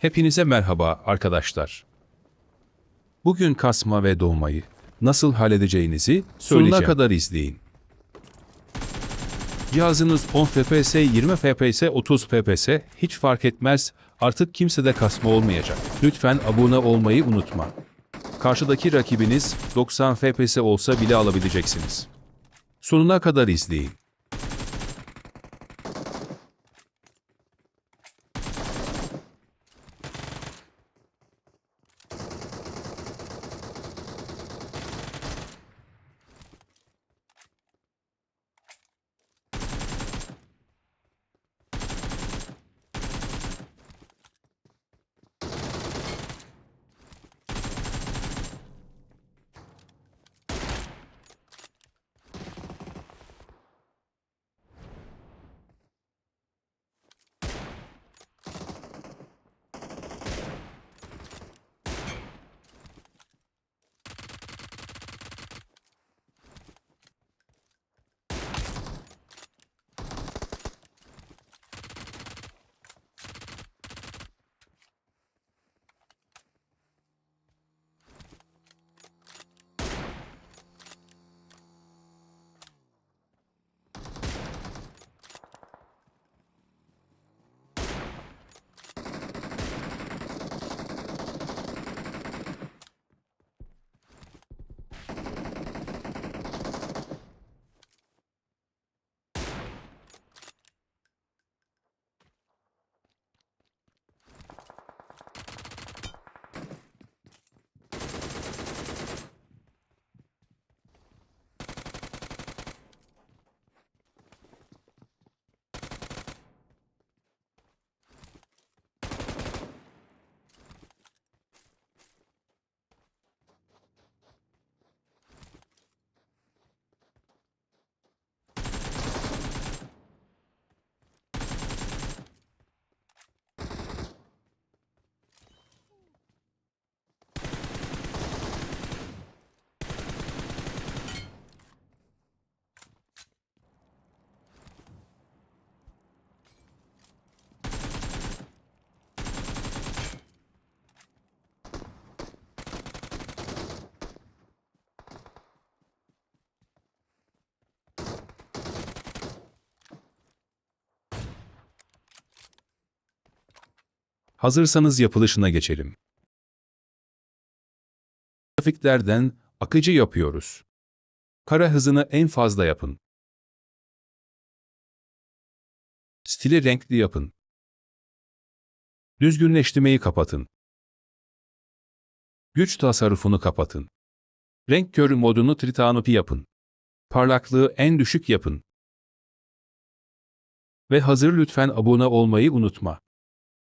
Hepinize merhaba arkadaşlar. Bugün kasma ve doğmayı nasıl halledeceğinizi sonuna kadar izleyin. Cihazınız 10 FPS, 20 FPS, 30 FPS hiç fark etmez artık kimsede kasma olmayacak. Lütfen abone olmayı unutma. Karşıdaki rakibiniz 90 FPS olsa bile alabileceksiniz. Sonuna kadar izleyin. Hazırsanız yapılışına geçelim. Grafiklerden akıcı yapıyoruz. Kara hızını en fazla yapın. Stili renkli yapın. Düzgünleştirmeyi kapatın. Güç tasarrufunu kapatın. Renk körü modunu tritanupi yapın. Parlaklığı en düşük yapın. Ve hazır lütfen abone olmayı unutma.